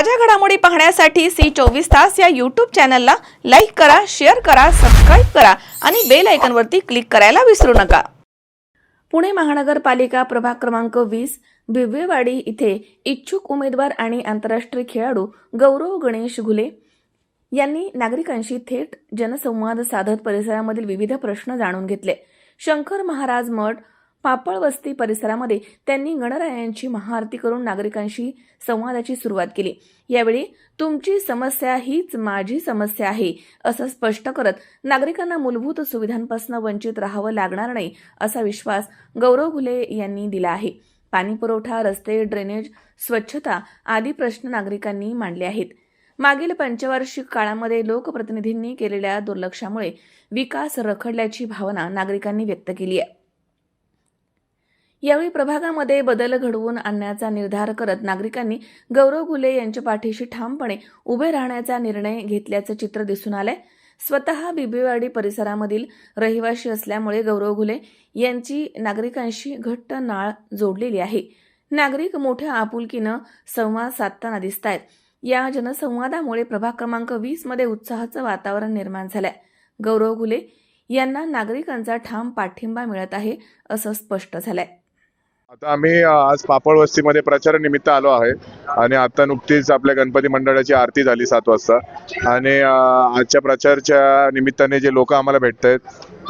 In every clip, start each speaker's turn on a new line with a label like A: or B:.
A: ताज्या घडामोडी पाहण्यासाठी सी चोवीस तास या यूट्यूब चॅनलला लाईक करा शेअर करा सबस्क्राईब करा आणि बेल आयकनवरती क्लिक करायला विसरू नका. पुणे महानगरपालिका प्रभाग क्रमांक वीस बिबवेवाडी इथे इच्छुक उमेदवार आणि आंतरराष्ट्रीय खेळाडू गौरव गणेश घुले यांनी नागरिकांशी थेट जनसंवाद साधत परिसरामधील विविध प्रश्न जाणून घेतले. शंकर महाराज मठ पापळ वस्ती परिसरामध्ये त्यांनी गणरायांची महाआरती करून नागरिकांशी संवादाची सुरुवात केली. यावेळी तुमची समस्या हीच माझी समस्या आहे असं स्पष्ट करत नागरिकांना मूलभूत सुविधांपासून वंचित राहावं लागणार नाही असा विश्वास गौरव घुले यांनी दिला आहे. पाणी पुरवठा रस्ते ड्रेनेज स्वच्छता आदी प्रश्न नागरिकांनी मांडले आहेत. मागील पंचवार्षिक काळामध्ये लोकप्रतिनिधींनी केलेल्या दुर्लक्षामुळे विकास रखडल्याची भावना नागरिकांनी व्यक्त केली आहे. यावेळी प्रभागामध्ये बदल घडवून आणण्याचा निर्धार करत नागरिकांनी गौरव घुले यांच्या पाठीशी ठामपणे उभे राहण्याचा निर्णय घेतल्याचं चित्र दिसून आलंय. स्वतः बिबेवाडी परिसरामधील रहिवाशी असल्यामुळे गौरव घुले यांची नागरिकांशी घट्ट नाळ जोडलेली आहे. नागरिक मोठ्या आपुलकीनं संवाद साधताना दिसत आहेत या जनसंवादामुळे प्रभाग क्रमांक वीसमध्ये उत्साहाचं वातावरण निर्माण झालंय. गौरव घुले यांना नागरिकांचा ठाम पाठिंबा मिळत आहे असं स्पष्ट झालंय.
B: आता आम्ही आज पापड वस्तीमध्ये प्रचारानिमित्त आलो आहे. आणि आता नुकतीच आपल्या गणपती मंडळाची आरती झाली सात वाजता. आणि आजच्या प्रचारच्या निमित्ताने जे लोक आम्हाला भेटत आहेत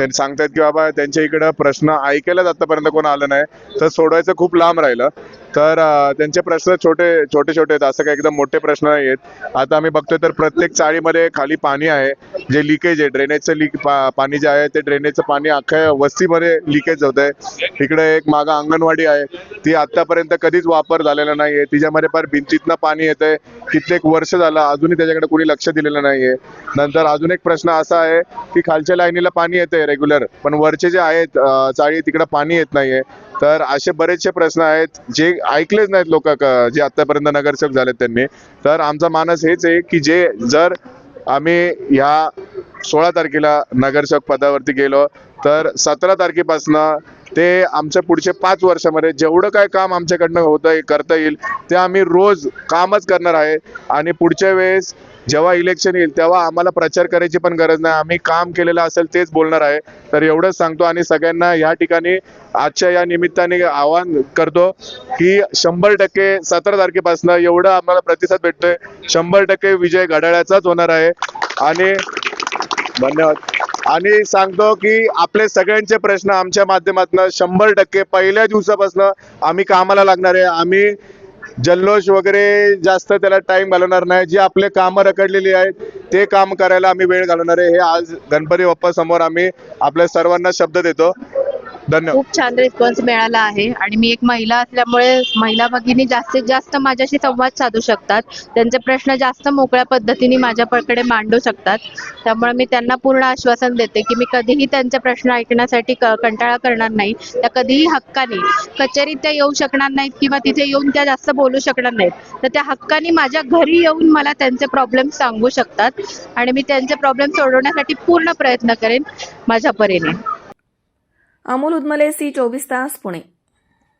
B: त्यांनी सांगतायत की बाबा त्यांच्या इकडं प्रश्न ऐकायलाच आतापर्यंत कोण आलं नाही. तर सोडवायचं खूप लांब राहिलं. तर त्यांचे प्रश्न छोटे छोटे छोटे आहेत. असं काही एकदम मोठे प्रश्न नाही आहेत. आता आम्ही बघतोय तर प्रत्येक चाळीमध्ये खाली पाणी आहे. जे लिकेज आहे ड्रेनेजचं लीक पाणी जे आहे ते ड्रेनेजचं पाणी अख्ख्या वस्तीमध्ये लिकेज होत आहे इकडे एक मागं अंगणवाडी आहे. ती आतापर्यंत कधीच वापर झालेला नाहीये. तिच्यामध्ये फार भिंतीतनं पाणी येतंय. कित्येक वर्ष झालं अजूनही त्याच्याकडे कोणी लक्ष दिलेलं नाहीये. नंतर अजून एक प्रश्न असा आहे की खालच्या लाईनीला पाणी येते रेग्युलर पण वरचे जे आहेत चाळी तिकडे पाणी येत नाहीये. तर असे बरेचसे प्रश्न आहेत जे ऐकलेच नाहीत लोक जे आतापर्यंत नगरसेवक झालेत त्यांनी. तर आमचा मानस हेच आहे की जे जर आम्ही ह्या सोळा तारखेला नगरसेवक पदावरती गेलो. तर सतरा तारखेपासनं ते आमच्या पुढचे पाच वर्षामध्ये जेवढं काय काम आमच्याकडनं होतं करता येईल ते आम्ही रोज कामच करणार आहे. आणि पुढच्या वेळेस जेव्हा इलेक्शन येईल तेव्हा आम्हाला प्रचार करायची पण गरज नाही. आम्ही काम केलेलं असेल तेच बोलणार आहे. तर एवढंच सांगतो आणि सगळ्यांना या ठिकाणी आजच्या या निमित्ताने आवाहन करतो की शंभर टक्के सतरा तारखेपासून एवढं आम्हाला प्रतिसाद भेटतोय. शंभर टक्के विजय घड्याळाचाच होणार आहे. आणि धन्यवाद. आणि सांगतो की आपले सगळ्यांचे प्रश्न आमच्या माध्यमातून शंभर टक्के पहिल्या दिवसापासून आम्ही कामाला लागणार आहे. आम्ही जल्लोष वगैरे जास्त त्याला टाइम घालवणार नाही. जी आपले कामं रखडलेली आहेत ते काम करायला आम्ही वेळ घालवणार आहे. हे आज गणपती बाप्पा समोर आम्ही आपल्या सर्वांना शब्द देतो. धन्यवाद.
C: खूप छान रिस्पॉन्स मिळाला आहे. आणि मी एक महिला असल्यामुळे महिला भगिनी जास्तीत जास्त माझ्याशी संवाद साधू शकतात. त्यांचे प्रश्न जास्त मोकळ्या पद्धतीने माझ्याकडे मांडू शकतात. त्यामुळे मी त्यांना पूर्ण आश्वासन देते की मी कधीही त्यांचे प्रश्न ऐकण्यासाठी कंटाळा करणार नाही. त्या कधीही हक्काने कचेरीत त्या येऊ शकणार नाहीत किंवा तिथे येऊन त्या जास्त बोलू शकणार नाहीत. तर त्या हक्काने माझ्या घरी येऊन मला त्यांचे प्रॉब्लेम सांगू शकतात. आणि मी त्यांचे प्रॉब्लेम सोडवण्यासाठी पूर्ण प्रयत्न करेन माझ्या परीने.
A: अमोल उदमले सी चोवीस तास पुणे.